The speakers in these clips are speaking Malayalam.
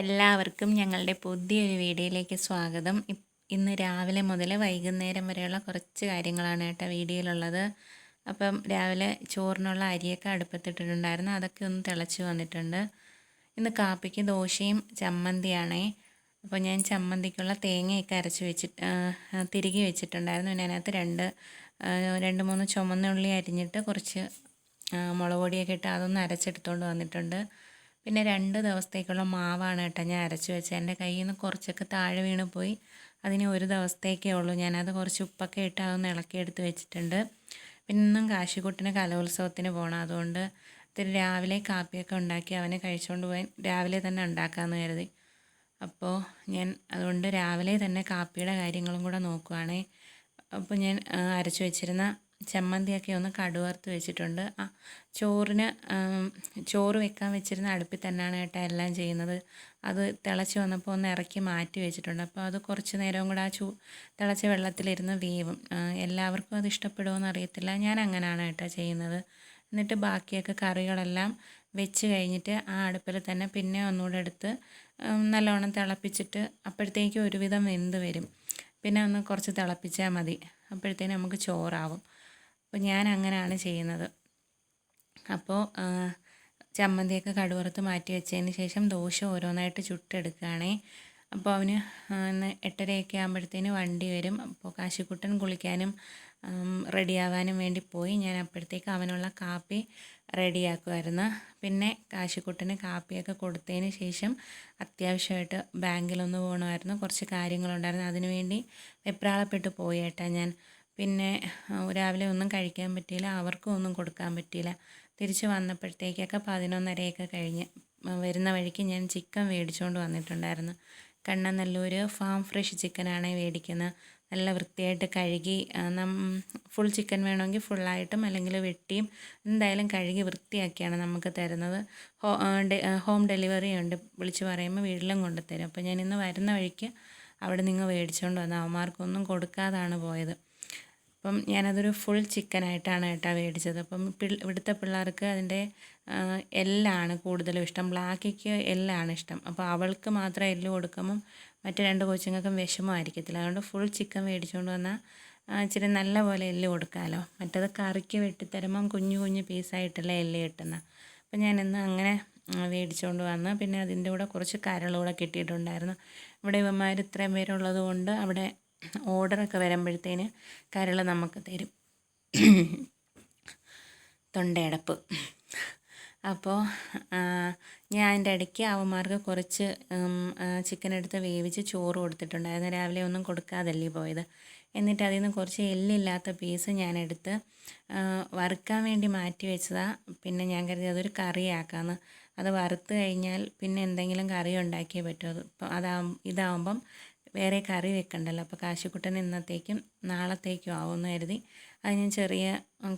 എല്ലാവർക്കും ഞങ്ങളുടെ പുതിയൊരു വീഡിയോയിലേക്ക് സ്വാഗതം. ഇന്ന് രാവിലെ മുതൽ വൈകുന്നേരം വരെയുള്ള കുറച്ച് കാര്യങ്ങളാണ് കേട്ടോ വീഡിയോയിലുള്ളത്. അപ്പം രാവിലെ ചോറിനുള്ള അരിയൊക്കെ അടുപ്പത്തിട്ടിട്ടുണ്ടായിരുന്നു. അതൊക്കെ ഒന്ന് തിളച്ച് വന്നിട്ടുണ്ട്. ഇന്ന് കാപ്പിക്ക് ദോശയും ചമ്മന്തിയാണേ. അപ്പോൾ ഞാൻ ചമ്മന്തിക്കുള്ള തേങ്ങയൊക്കെ അരച്ച് വെച്ചിട്ട് തിരികെ വെച്ചിട്ടുണ്ടായിരുന്നു. പിന്നെ അതിനകത്ത് രണ്ട് രണ്ട് മൂന്ന് ചുമന്നുള്ളി അരിഞ്ഞിട്ട് കുറച്ച് മുളക് പൊടിയൊക്കെ ഇട്ട് അതൊന്ന് അരച്ചെടുത്തുകൊണ്ട് വന്നിട്ടുണ്ട്. പിന്നെ രണ്ട് ദിവസത്തേക്കുള്ള മാവാണ് കേട്ടോ ഞാൻ അരച്ച് വെച്ചത്. എന്റെ കയ്യിൽ നിന്ന് കുറച്ചൊക്കെ താഴെ വീണ് പോയി. അതിന് ഒരു ദിവസത്തേക്കേ ഉള്ളൂ. ഞാനത് കുറച്ച് ഉപ്പൊക്കെ ഇട്ട് അതൊന്ന് ഇളക്കിയെടുത്ത് വെച്ചിട്ടുണ്ട്. പിന്നെ ഇന്നും കാശിക്കുട്ടിന് കലോത്സവത്തിന് പോകണം അതുകൊണ്ട് ഇത്തിരി രാവിലെ കാപ്പിയൊക്കെ ഉണ്ടാക്കി അവനെ കഴിച്ചുകൊണ്ട് പോയി. രാവിലെ തന്നെ ഉണ്ടാക്കാമെന്ന് കരുതി. അപ്പോൾ ഞാൻ അതുകൊണ്ട് രാവിലെ തന്നെ കാപ്പിയുടെ കാര്യങ്ങളും കൂടെ നോക്കുവാണേ. അപ്പോൾ ഞാൻ അരച്ചു വെച്ചിരുന്ന ചമ്മന്തിയൊക്കെ ഒന്ന് കടുവറുത്ത് വെച്ചിട്ടുണ്ട്. ആ ചോറിന് ചോറ് വെക്കാൻ വെച്ചിരുന്ന അടുപ്പിൽ തന്നെയാണ് കേട്ടോ എല്ലാം ചെയ്യുന്നത്. അത് തിളച്ച് വന്നപ്പോൾ ഒന്ന് ഇറക്കി മാറ്റി വെച്ചിട്ടുണ്ട്. അപ്പോൾ അത് കുറച്ച് നേരവും കൂടെ ആ ചൂ തിളച്ച വെള്ളത്തിലിരുന്ന് വേവും. എല്ലാവർക്കും അത് ഇഷ്ടപ്പെടുമോ അറിയത്തില്ല. ഞാൻ അങ്ങനെയാണ് കേട്ടോ ചെയ്യുന്നത്. എന്നിട്ട് ബാക്കിയൊക്കെ കറികളെല്ലാം വെച്ച് കഴിഞ്ഞിട്ട് ആ അടുപ്പിൽ തന്നെ പിന്നെ ഒന്നുകൂടെ എടുത്ത് നല്ലോണം തിളപ്പിച്ചിട്ട് അപ്പോഴത്തേക്കും ഒരുവിധം വെന്ത് വരും. പിന്നെ ഒന്ന് കുറച്ച് തിളപ്പിച്ചാൽ മതി. അപ്പോഴത്തേനും നമുക്ക് ചോറാവും. അപ്പോൾ ഞാൻ അങ്ങനെയാണ് ചെയ്യുന്നത് അപ്പോൾ ചമ്മന്തിയൊക്കെ കടുവറുത്ത് മാറ്റി വെച്ചതിന് ശേഷം ദോശ ഓരോന്നായിട്ട് ചുട്ടെടുക്കുകയാണേ. അപ്പോൾ അവന് എട്ടരയൊക്കെ ആകുമ്പോഴത്തേന് വണ്ടി വരും. അപ്പോൾ കാശിക്കുട്ടൻ കുളിക്കാനും റെഡിയാവാനും വേണ്ടി പോയി. ഞാൻ അപ്പോഴത്തേക്ക് അവനുള്ള കാപ്പി റെഡിയാക്കുമായിരുന്നു പിന്നെ കാശിക്കുട്ടന് കാപ്പിയൊക്കെ കൊടുത്തതിന് ശേഷം അത്യാവശ്യമായിട്ട് ബാങ്കിലൊന്ന് പോകണമായിരുന്നു കുറച്ച് കാര്യങ്ങളുണ്ടായിരുന്നു. അതിനുവേണ്ടി വെപ്രാളപ്പെട്ട് പോയി ഏട്ടാ ഞാൻ. പിന്നെ രാവിലെ ഒന്നും കഴിക്കാൻ പറ്റിയില്ല അവർക്കും ഒന്നും കൊടുക്കാൻ പറ്റിയില്ല. തിരിച്ച് വന്നപ്പോഴത്തേക്കൊക്കെ പതിനൊന്നരയൊക്കെ കഴിഞ്ഞ് വരുന്ന വഴിക്ക് ഞാൻ ചിക്കൻ മേടിച്ചുകൊണ്ട് വന്നിട്ടുണ്ടായിരുന്നു. കണ്ണനല്ലൂർ ഫാം ഫ്രഷ് ചിക്കനാണ് മേടിക്കുന്നത് നല്ല വൃത്തിയായിട്ട് കഴുകി നം ഫുൾ ചിക്കൻ വേണമെങ്കിൽ ഫുള്ളായിട്ടും അല്ലെങ്കിൽ വെട്ടിയും എന്തായാലും കഴുകി വൃത്തിയാക്കിയാണ് നമുക്ക് തരുന്നത്. ഹോം ഡെലിവറി ഉണ്ട് വിളിച്ച് പറയുമ്പോൾ വീട്ടിലും കൊണ്ടുതരും. അപ്പോൾ ഞാൻ ഇന്ന് വരുന്ന വഴിക്ക് അവിടെ നിങ്ങൾ മേടിച്ചുകൊണ്ട് വന്ന അവന്മാർക്കൊന്നും കൊടുക്കാതാണ് പോയത്. അപ്പം ഞാനതൊരു ഫുൾ ചിക്കനായിട്ടാണ് കേട്ടോ മേടിച്ചത് അപ്പം ഇവിടുത്തെ പിള്ളേർക്ക് അതിന്റെ എല്ലാണ് കൂടുതലും ഇഷ്ടം. ബ്ലാക്കിക്ക് എല്ലാണ് ഇഷ്ടം. അപ്പോൾ അവൾക്ക് മാത്രം എല്ല് കൊടുക്കുമ്പം മറ്റു രണ്ട് കൊച്ചുങ്ങൾക്കും വിഷമമായിരിക്കത്തില്ല. അതുകൊണ്ട് ഫുൾ ചിക്കൻ മേടിച്ചുകൊണ്ട് വന്നാൽ ഇച്ചിരി നല്ല പോലെ എല്ല് കൊടുക്കാമല്ലോ മറ്റത് കറിക്ക് വെട്ടിത്തരുമ്പം കുഞ്ഞു കുഞ്ഞു പീസായിട്ടല്ലേ എല്ല് കിട്ടുന്നത് അപ്പം ഞാൻ ഇന്ന് അങ്ങനെ മേടിച്ചുകൊണ്ട് വന്ന് പിന്നെ അതിന്റെ കൂടെ കുറച്ച് കരളൂടെ കിട്ടിയിട്ടുണ്ടായിരുന്നു. ഇവിടെ ഇവന്മാർ ഇത്രയും പേരുള്ളത് കൊണ്ട് അവിടെ ഓർഡറൊക്കെ വരുമ്പോഴത്തേന് കരൾ നമുക്ക് തരും. തൊണ്ടയടപ്പ്. അപ്പോൾ ഞാൻ അതിന്റെ ഇടയ്ക്ക് അവന്മാർക്ക് കുറച്ച് ചിക്കൻ എടുത്ത് വേവിച്ച് ചോറ് കൊടുത്തിട്ടുണ്ടായിരുന്നു. രാവിലെ ഒന്നും കൊടുക്കാതല്ലേ പോയത്. എന്നിട്ട് അതിൽ നിന്ന് കുറച്ച് എല്ലില്ലാത്ത പീസ് ഞാനെടുത്ത് വറുക്കാൻ വേണ്ടി മാറ്റി വെച്ചതാണ് പിന്നെ ഞാൻ കരുതി അതൊരു കറിയാക്കാമെന്ന് അത് വറുത്ത് കഴിഞ്ഞാൽ പിന്നെ എന്തെങ്കിലും കറി ഉണ്ടാക്കിയേ പറ്റൂ. അത് ഇപ്പം അതാ ഇതാവുമ്പം വേറെ കറി വെക്കണ്ടല്ലോ. അപ്പോൾ കാശിക്കുട്ടൻ ഇന്നത്തേക്കും നാളത്തേക്കും ആവുമെന്ന് കരുതി. അത് ഞാൻ ചെറിയ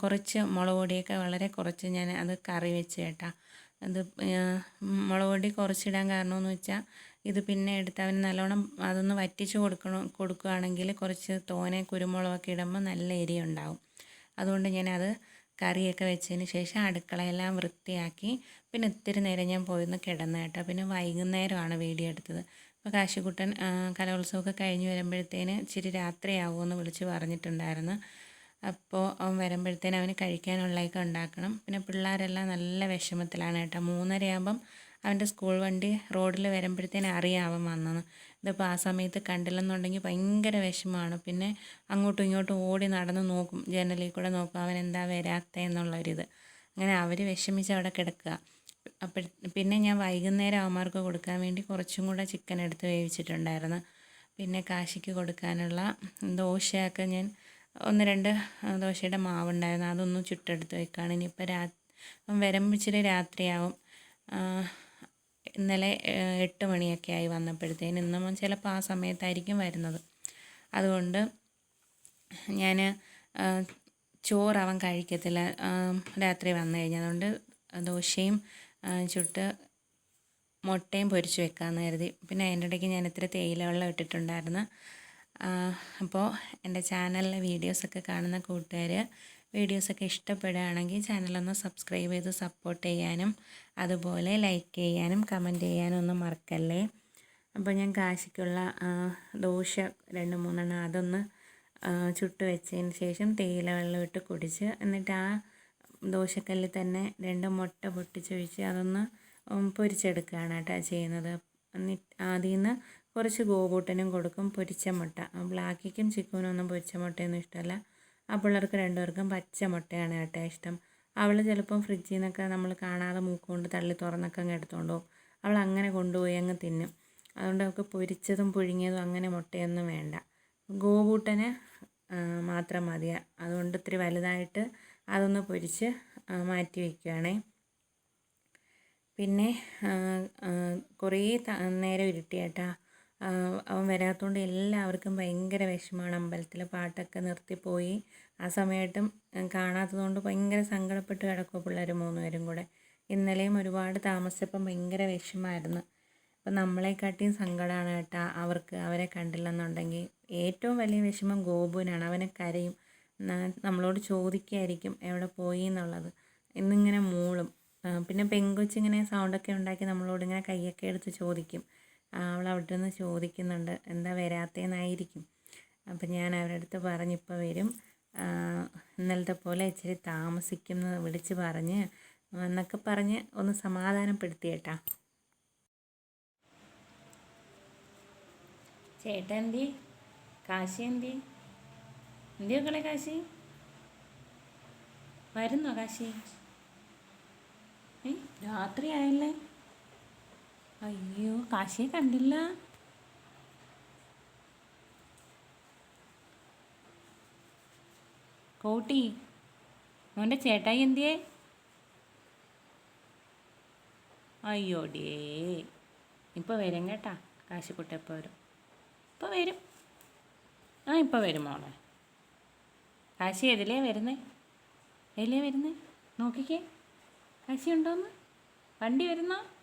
കുറച്ച് മുളക് പൊടിയൊക്കെ വളരെ കുറച്ച് ഞാൻ അത് കറി വെച്ച് കേട്ടാ. അത് മുളക് പൊടി കുറച്ചിടാൻ കാരണമെന്ന് വെച്ചാൽ ഇത് പിന്നെ എടുത്ത് അവന് നല്ലോണം അതൊന്ന് വറ്റിച്ച് കൊടുക്കണം കൊടുക്കുകയാണെങ്കിൽ കുറച്ച് തോനെ കുരുമുളകൊക്കെ ഇടുമ്പോൾ നല്ല എരി ഉണ്ടാവും അതുകൊണ്ട് ഞാനത് കറിയൊക്കെ വെച്ചതിന് ശേഷം അടുക്കളയെല്ലാം വൃത്തിയാക്കി. പിന്നെ ഇത്തിരി നേരം ഞാൻ പോയിരുന്നു കിടന്നു കേട്ടോ. പിന്നെ വൈകുന്നേരമാണ് വീഡിയോ എടുത്തത്. അപ്പോൾ കാശിക്കുട്ടൻ കലോത്സവമൊക്കെ കഴിഞ്ഞ് വരുമ്പോഴത്തേന് ഇച്ചിരി രാത്രിയാവുമെന്ന് വിളിച്ച് പറഞ്ഞിട്ടുണ്ടായിരുന്നു. അപ്പോൾ അവൻ വരുമ്പോഴത്തേന് അവന് കഴിക്കാനുള്ളതൊക്കെ ഉണ്ടാക്കണം. പിന്നെ പിള്ളേരെല്ലാം നല്ല വിഷമത്തിലാണ് കേട്ടോ. മൂന്നരയാകുമ്പം അവന്റെ സ്കൂൾ വണ്ടി റോഡിൽ വരുമ്പോഴത്തേന് അറിയാവും വന്നത്. ഇതിപ്പോൾ ആ സമയത്ത് കണ്ടില്ലെന്നുണ്ടെങ്കിൽ ഭയങ്കര വിഷമമാണ്. പിന്നെ അങ്ങോട്ടും ഇങ്ങോട്ടും ഓടി നടന്ന് നോക്കും. ജനലിൽ കൂടെ നോക്കും അവൻ എന്താ വരാത്തതെന്നുള്ളൊരിത് അങ്ങനെ അവർ വിഷമിച്ച് അവിടെ കിടക്കുക. പിന്നെ ഞാൻ വൈകുന്നേരം അവന്മാർക്ക് കൊടുക്കാൻ വേണ്ടി കുറച്ചും കൂടെ ചിക്കൻ എടുത്ത് വേവിച്ചിട്ടുണ്ടായിരുന്നു. പിന്നെ കാശിക്ക് കൊടുക്കാനുള്ള ദോശയൊക്കെ ഞാൻ ഒന്ന് രണ്ട് ദോശയുടെ മാവുണ്ടായിരുന്നു. അതൊന്നും ചുട്ടെടുത്ത് വെക്കുകയാണ് ഇനിയിപ്പോൾ രാ വരമ്പിച്ചിട്ട് രാത്രിയാവും. ഇന്നലെ എട്ട് മണിയൊക്കെ ആയി വന്നപ്പോഴത്തേന്. ഇന്നും ചിലപ്പോൾ ആ സമയത്തായിരിക്കും വരുന്നത്. അതുകൊണ്ട് ഞാൻ ചോറ് അവൻ കഴിക്കത്തില്ല. രാത്രി വന്നു കഴിഞ്ഞതുകൊണ്ട് ദോശയും ചുട്ട് മുട്ടയും പൊരിച്ച് വെക്കാമെന്ന് കരുതി. പിന്നെ അതിന്റെ ഇടയ്ക്ക് ഞാൻ ഇത്ര തേയില വെള്ളം ഇട്ടിട്ടുണ്ടായിരുന്നു. അപ്പോൾ എന്റെ ചാനലിലെ വീഡിയോസൊക്കെ കാണുന്ന കൂട്ടുകാർ വീഡിയോസൊക്കെ ഇഷ്ടപ്പെടുകയാണെങ്കിൽ ചാനലൊന്ന് സബ്സ്ക്രൈബ് ചെയ്ത് സപ്പോർട്ട് ചെയ്യാനും അതുപോലെ ലൈക്ക് ചെയ്യാനും കമന്റ് ചെയ്യാനും ഒന്നും മറക്കല്ലേ? അപ്പോൾ ഞാൻ കാശിക്കുള്ള ദോശ രണ്ട് മൂന്നെണ്ണം അതൊന്ന് ചുട്ട് വെച്ചതിന് ശേഷം തേയില വെള്ളം ഇട്ട് കുടിച്ച് എന്നിട്ട് ആ ദോശക്കല്ലിൽ തന്നെ രണ്ട് മുട്ട പൊട്ടിച്ചൊഴിച്ച് അതൊന്ന് പൊരിച്ചെടുക്കുകയാണ് കേട്ടോ ചെയ്യുന്നത്. എന്നിട്ട് നിന്ന് കുറച്ച് ഗോകൂട്ടനും കൊടുക്കും പൊരിച്ച മുട്ട. ബ്ലാക്കിക്കും ചിക്കനും ഒന്നും പൊരിച്ച മുട്ടയൊന്നും ഇഷ്ടമല്ല. ആ പിള്ളേർക്ക് രണ്ടുപേർക്കും പച്ച മുട്ടയാണ് കേട്ടോ ഇഷ്ടം. അവൾ ചിലപ്പം ഫ്രിഡ്ജിൽ നിന്നൊക്കെ നമ്മൾ കാണാതെ മൂക്കുകൊണ്ട് തള്ളി തുറന്നൊക്കെ അങ്ങ് എടുത്തുകൊണ്ട് പോകും. അവൾ അങ്ങനെ കൊണ്ടുപോയി അങ്ങ് തിന്നും. അതുകൊണ്ട് അവൾക്ക് പൊരിച്ചതും പുഴുങ്ങിയതും അങ്ങനെ മുട്ടയൊന്നും വേണ്ട. ഗോകൂട്ടന് മാത്രം മതി. അതുകൊണ്ട് ഇത്തിരി വലുതായിട്ട് അതൊന്ന് പൊരിച്ച് മാറ്റി വയ്ക്കുകയാണേ പിന്നെ കുറേ നേരം ഇരുട്ടിയേട്ടാ. അവൻ വരാത്തതുകൊണ്ട് എല്ലാവർക്കും ഭയങ്കര വിഷമമാണ് അമ്പലത്തിൽ പാട്ടൊക്കെ നിർത്തിപ്പോയി. ആ സമയത്തും കാണാത്തതുകൊണ്ട് ഭയങ്കര സങ്കടപ്പെട്ട് കിടക്കുക പിള്ളേർ മൂന്നുപേരും കൂടെ. ഇന്നലെയും ഒരുപാട് താമസിച്ചപ്പം ഭയങ്കര വിഷമമായിരുന്നു അപ്പം നമ്മളെക്കാട്ടിയും സങ്കടമാണ് കേട്ടാ അവർക്ക് അവരെ കണ്ടില്ലെന്നുണ്ടെങ്കിൽ ഏറ്റവും വലിയ വിഷമം ഗോപുവിനാണ്. അവനെ കരയും. നമ്മളോട് ചോദിക്കുകയായിരിക്കും എവിടെ പോയി എന്നുള്ളത്. എന്നിങ്ങനെ മൂളും പിന്നെ പെങ്കൊച്ചിങ്ങനെ സൗണ്ടൊക്കെ ഉണ്ടാക്കി നമ്മളോട് ഇങ്ങനെ കൈയൊക്കെ എടുത്ത് ചോദിക്കും. അവൾ അവിടെ നിന്ന് ചോദിക്കുന്നുണ്ട് എന്താ വരാത്തേന്നായിരിക്കും. അപ്പം ഞാൻ അവരുടെ അടുത്ത് പറഞ്ഞ് വരും. ഇന്നലത്തെ പോലെ ഇച്ചിരി താമസിക്കും എന്ന് വിളിച്ച് പറഞ്ഞ് എന്നൊക്കെ പറഞ്ഞ് ഒന്ന് സമാധാനപ്പെടുത്തി കേട്ടാ ചേട്ടാ എന്തി? കാശി എന്തി? എന്തിയോ കളെ കാശി? വരുന്നോ കാശി? രാത്രി ആയല്ലേ? അയ്യോ കാശിയെ കണ്ടില്ല. കോട്ടി മോന്റെ ചേട്ടായി എന്തിയേ? അയ്യോടിയേ ഇപ്പോൾ വരും കേട്ടാ. കാശിക്കുട്ട ഇപ്പോൾ വരും? ഇപ്പോൾ വരും. ആ ഇപ്പോൾ വരും മോളെ. കാശി എതിലേ വരുന്നേ? എതിലേ വരുന്നേ? നോക്കിക്കേ. ആശി ഉണ്ടോന്ന്? വണ്ടി വരുന്നോ?